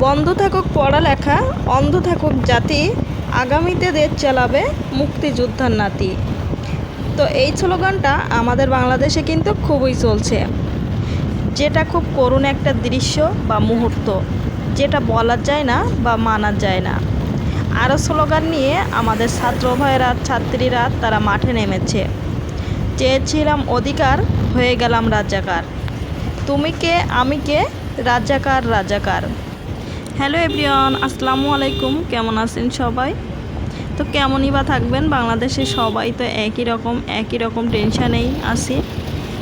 বন্ধ থাকুক পড়ালেখা, অন্ধ থাকুক জাতি, আগামীতে দেশ চালাবে মুক্তিযোদ্ধার নাতি। তো এই স্লোগানটা আমাদের বাংলাদেশে কিন্তু খুবই চলছে। যেটা খুব করুণ একটা দৃশ্য বা মুহূর্ত, যেটা বলা যায় না বা মানা যায় না। আরও স্লোগান নিয়ে আমাদের ছাত্র ভাইয়েরা, ছাত্রীরা তারা মাঠে নেমেছে। চেয়েছিলাম অধিকার, হয়ে গেলাম রাজাকার। তুমি কে, আমি কে? রাজাকার রাজাকার। হ্যালো এভরিওয়ান, আসসালামু আলাইকুম। কেমন আছেন সবাই? তো কেমনই বা থাকবেন বাংলাদেশে সবাই, তো একই রকম একই রকম টেনশানেই আছি।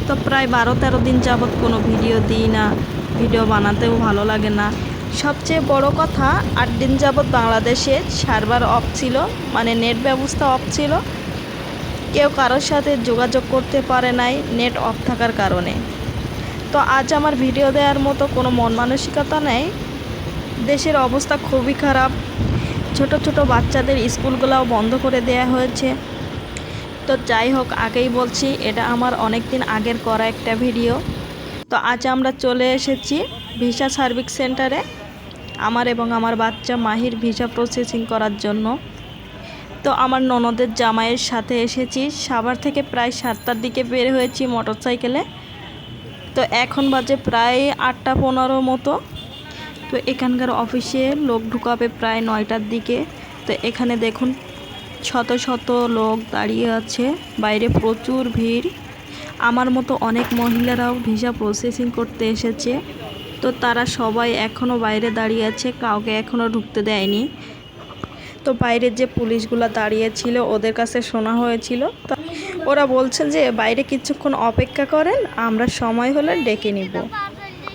তো প্রায় বারো তেরো দিন যাবৎ কোনো ভিডিও দিই না, ভিডিও বানাতেও ভালো লাগে না। সবচেয়ে বড় কথা, আট দিন যাবৎ বাংলাদেশে সার্ভার অফ ছিল মানে নেট ব্যবস্থা অফ ছিল কেউ কারোর সাথে যোগাযোগ করতে পারে নাই, নেট অফ থাকার কারণে। তো আজ আমার ভিডিও দেওয়ার মতো কোনো মন মানসিকতা নেই। দেশের অবস্থা খুবই খারাপ। ছোট ছোট বাচ্চাদের স্কুলগুলোও বন্ধ করে দেয়া হয়েছে। তো যাই হোক, আগেই বলছি, এটা আমার অনেক দিন আগের করা একটা ভিডিও। তো আজ আমরা চলে এসেছি ভিসা সার্ভিস সেন্টারে, আমার এবং আমার বাচ্চা মাহির ভিসা প্রসেসিং করার জন্য। তো আমার ননদের জামাইয়ের সাথে এসেছি। সাভার থেকে প্রায় সাতটার দিকে বের হয়েছি মোটর সাইকেলে তো এখন বাজে প্রায় আটটা পনেরো মতো। তো এখানকার অফিসে লোক ঢুকাবে প্রায় নয়টার দিকে। তো এখানে দেখুন, শত শত লোক দাঁড়িয়ে আছে। বাইরে প্রচুর ভিড়। আমার মতো অনেক মহিলারাও ভিসা প্রসেসিং করতে এসেছে। তো তারা সবাই এখনও বাইরে দাঁড়িয়ে আছে, কাউকে এখনও ঢুকতে দেয়নি। তো বাইরে যে পুলিশগুলো দাঁড়িয়ে ছিল ওদের কাছে শোনা হয়েছিল। ওরা বলছে যে, বাইরে কিছুক্ষণ অপেক্ষা করেন, আমরা সময় হলে ডেকে নিব।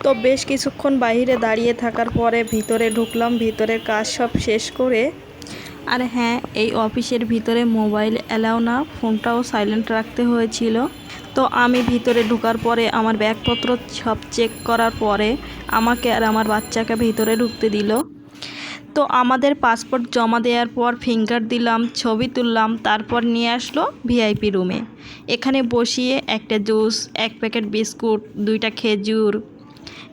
তো বেশ কিছুক্ষণ বাইরে দাঁড়িয়ে থাকার পরে ভিতরে ঢুকলাম, ভিতরের কাজ সব শেষ করে। আর হ্যাঁ এই অফিসের ভিতরে মোবাইল অ্যালাও না, ফোনটাও সাইলেন্ট রাখতে হয়েছিল। তো আমি ভিতরে ঢোকার পরে আমার ব্যাগপত্র সব চেক করার পরে আমাকে আর আমার বাচ্চাকে ভিতরে ঢুকতে দিল। তো আমাদের পাসপোর্ট জমা দেওয়ার পর ফিঙ্গার দিলাম, ছবি তুললাম, তারপর নিয়ে আসলো ভিআইপি রুমে এখানে বসিয়ে একটা জুস, এক প্যাকেট বিস্কুট, দুইটা খেজুর,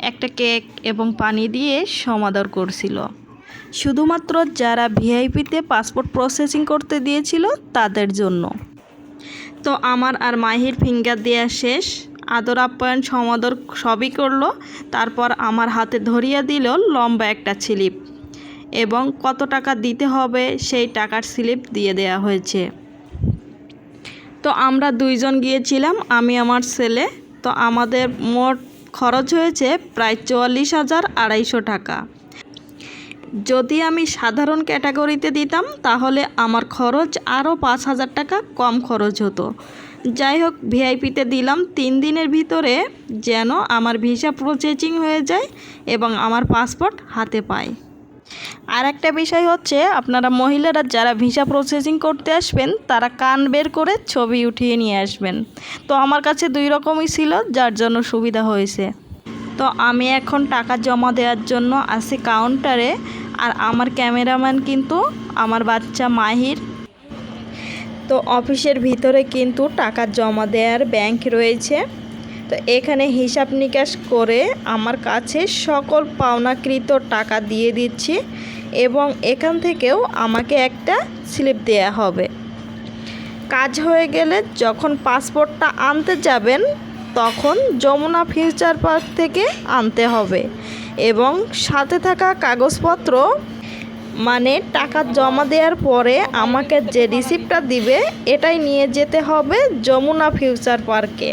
একটা কেক এবং পানি দিয়ে সমাদর করছিল। শুধুমাত্র যারা ভিআইপিতে পাসপোর্ট প্রসেসিং করতে দিয়েছিল তাদের জন্য। তো আমার আর মাহির ফিঙ্গার দেওয়া শেষ। আদর আপ্যায়ন, সমাদর সবই করল। তারপর আমার হাতে ধরিয়ে দিল লম্বা একটা স্লিপ এবং কত টাকা দিতে হবে সেই টাকার স্লিপ দিয়ে দেওয়া হয়েছে। তো আমরা দুইজন গিয়েছিলাম, আমি, আমার ছেলে। তো আমাদের মোট খরচ হয়েছে প্রায় চুয়াল্লিশ হাজার আড়াইশো টাকা। যদি আমি সাধারণ ক্যাটাগরিতে দিতাম, তাহলে আমার খরচ আরও পাঁচ হাজার টাকা কম খরচ হতো। যাই হোক, ভিআইপিতে দিলাম। তিন দিনের ভিতরে যেন আমার ভিসা প্রসেসিং হয়ে যায় এবং আমার পাসপোর্ট হাতে পায়। আর একটা বিষয় হচ্ছে, আপনারা মহিলারা যারা ভিসা প্রসেসিং করতে আসবেন, তারা কান বের করে ছবি উঠিয়ে নিয়ে আসবেন। তো আমার কাছে দুই রকমই ছিল, যার জন্য সুবিধা হয়েছে। তো আমি এখন টাকা জমা দেওয়ার জন্য আসি কাউন্টারে আর আমার ক্যামেরাম্যান কিন্তু আমার বাচ্চা মাহির। তো অফিসের ভিতরে কিন্তু টাকা জমা দেওয়ার ব্যাংক রয়েছে। তো এখানে হিসাব নিকাশ করে আমার কাছে সকল পাওনাকৃত টাকা দিয়ে দিচ্ছি এবং এখান থেকেও আমাকে একটা স্লিপ দেয়া হবে। কাজ হয়ে গেলে যখন পাসপোর্টটা আনতে যাবেন, তখন যমুনা ফিউচার পার্ক থেকে আনতে হবে এবং সাথে থাকা কাগজপত্র মানে টাকা জমা দেওয়ার পরে আমাকে যে রিসিপ্টটা দিবে, এটাই নিয়ে যেতে হবে যমুনা ফিউচার পার্কে।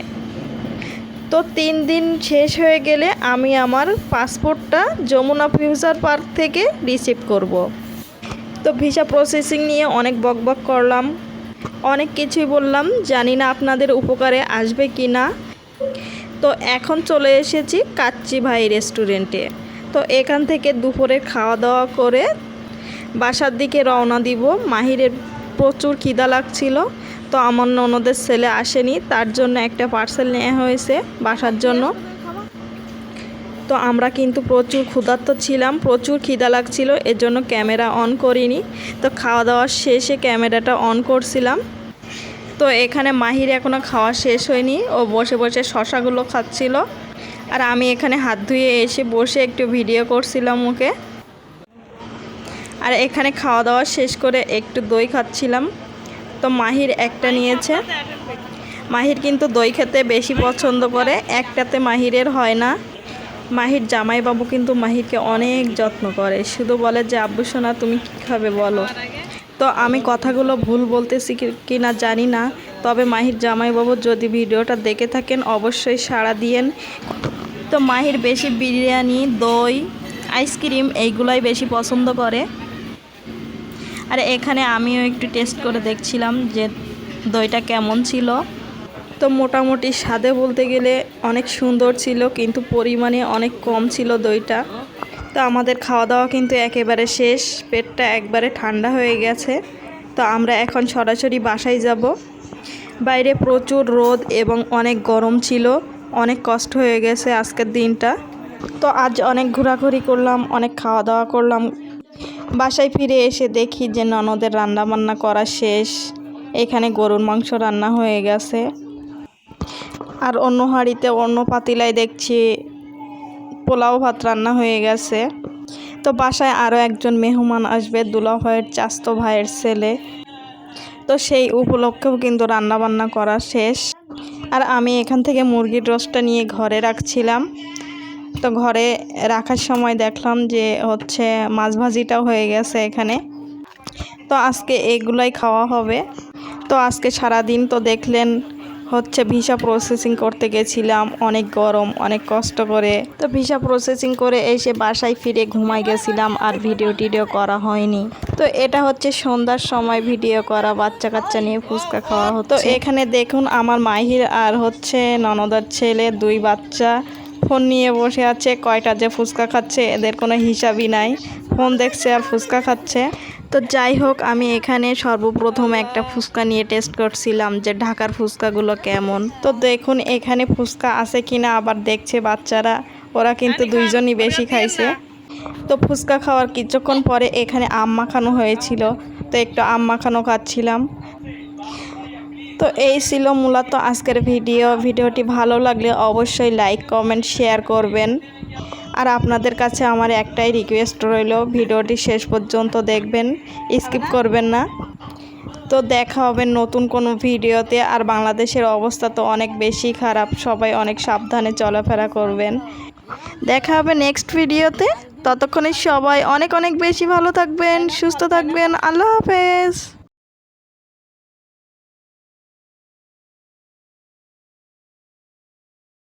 তো তিন দিন শেষ হয়ে গেলে আমি আমার পাসপোর্টটা যমুনা ফিউচার পার্ক থেকে রিসিভ করব। তো ভিসা প্রসেসিং নিয়ে অনেক বকবক করলাম। অনেক কিছুই বললাম, জানি না আপনাদের উপকারে আসবে কি না। তো এখন চলে এসেছি কাচ্চি ভাই রেস্টুরেন্টে। তো এখান থেকে দুপুরে খাওয়া দাওয়া করে বাসার দিকে রওনা দিব। মাহিরের প্রচুর খিদা লাগছিল। তো আমার ননদের ছেলে আসেনি, তার জন্য একটা পার্সেল নেওয়া হয়েছে বাসার জন্য। তো আমরা কিন্তু প্রচুর ক্ষুধার্ত ছিলাম, প্রচুর খিদা লাগছিল এর জন্য ক্যামেরা অন করিনি। তো খাওয়া দাওয়া শেষে ক্যামেরাটা অন করছিলাম। তো এখানে মাহির এখনও খাওয়া শেষ হয়নি, ও বসে বসে শশাগুলো খাচ্ছিল। আর আমি এখানে হাত ধুয়ে এসে বসে একটু ভিডিও করছিলাম ওকে। আর এখানে খাওয়া দাওয়া শেষ করে একটু দই খাচ্ছিলাম। তো মাহির একটা নিয়েছে। মাহির কিন্তু দই খেতে বেশি পছন্দ করে, একটাতে মাহিরের হয় না। মাহির জামাইবাবু কিন্তু মাহিরকে অনেক যত্ন করে। শুধু বলে যে, আব্বু সোনা, তুমি কী খাবে বলো? তো আমি কথাগুলো ভুল বলতেছি কি- না জানি না। তবে মাহির জামাইবাবু যদি ভিডিওটা দেখে থাকেন, অবশ্যই সাড়া দিয়েন। তো মাহির বেশি বিরিয়ানি, দই, আইসক্রিম, এইগুলাই বেশি পছন্দ করে। আর এখানে আমিও একটু টেস্ট করে দেখছিলাম যে দইটা কেমন ছিল। তো মোটামুটি স্বাদে বলতে গেলে অনেক সুন্দর ছিল, কিন্তু পরিমাণে অনেক কম ছিল দইটা। তো আমাদের খাওয়া দাওয়া কিন্তু একেবারে শেষ, পেটটা একবারে ঠান্ডা হয়ে গেছে। তো আমরা এখন সরাসরি বাসায় যাব। বাইরে প্রচুর রোদ এবং অনেক গরম ছিল, অনেক কষ্ট হয়ে গেছে আজকের দিনটা। তো আজ অনেক ঘোরাঘুরি করলাম, অনেক খাওয়া দাওয়া করলাম বাসায় ফিরে এসে দেখি যে ননদের রান্না বান্না করা শেষ। এখানে গরুর মাংস রান্না হয়ে গেছে। আর অন্য হাঁড়িতে অন্য পাতিলায় দেখছি পোলাও ভাত রান্না হয়ে গেছে। তো বাসায় আরও একজন মেহমান আসবে দুলা ভাইয়ের চাস্তো ভাইয়ের ছেলে। তো সেই উপলক্ষেও কিন্তু রান্না বান্না করা শেষ। আর আমি এখান থেকে মুরগির রসটা নিয়ে ঘরে রাখছিলাম। তো ঘরে রাখার সময় দেখলাম যে হচ্ছে মাছ ভাজিটাও হয়ে গেছে এখানে। তো আজকে এগুলাই খাওয়া হবে। তো আজকে সারাদিন তো দেখলেন হচ্ছে ভিসা প্রসেসিং করতে গেছিলাম, অনেক গরম, অনেক কষ্ট করে। তো ভিসা প্রসেসিং করে এসে বাসায় ফিরে ঘুমাই গেছিলাম আর ভিডিও টিডিও করা হয়নি। তো এটা হচ্ছে সন্ধ্যার সময় ভিডিও করা বাচ্চা কাচ্চা নিয়ে ফুচকা খাওয়া হতো এখানে দেখুন আমার মাহির আর হচ্ছে ননদার ছেলে, দুই বাচ্চা। ফোন নিয়ে বসে আছে কয়টা যে ফুচকা খাচ্ছে এদের কোনো হিসাবই নাই। ফোন দেখছে আর ফুচকা খাচ্ছে। তো যাই হোক আমি এখানে সর্বপ্রথম একটা ফুচকা নিয়ে টেস্ট করছিলাম যে ঢাকার ফুচকাগুলো কেমন। তো দেখুন এখানে ফুচকা আছে কিনা আবার দেখছে বাচ্চারা। ওরা কিন্তু দুইজনই বেশি খাইছে। তো ফুচকা খাওয়ার কিছুক্ষণ পরে এখানে আম মাখানো হয়েছিল। তো একটু আম মাখানো খাচ্ছিলাম। তো এই ছিল মূলত আজকের ভিডিও। ভিডিওটি ভালো লাগলে অবশ্যই লাইক কমেন্ট শেয়ার করবেন। আর আপনাদের কাছে আমার একটাই রিকোয়েস্ট রইল, ভিডিওটি শেষ পর্যন্ত দেখবেন স্কিপ করবেন না। তো দেখা হবে নতুন কোনো ভিডিওতে। আর বাংলাদেশের অবস্থা তো অনেক বেশি খারাপ, সবাই অনেক সাবধানে চলাফেরা করবেন। দেখা হবে নেক্সট ভিডিওতে। ততক্ষণে সবাই অনেক অনেক বেশি ভালো থাকবেন, সুস্থ থাকবেন। আল্লাহ হাফেজ।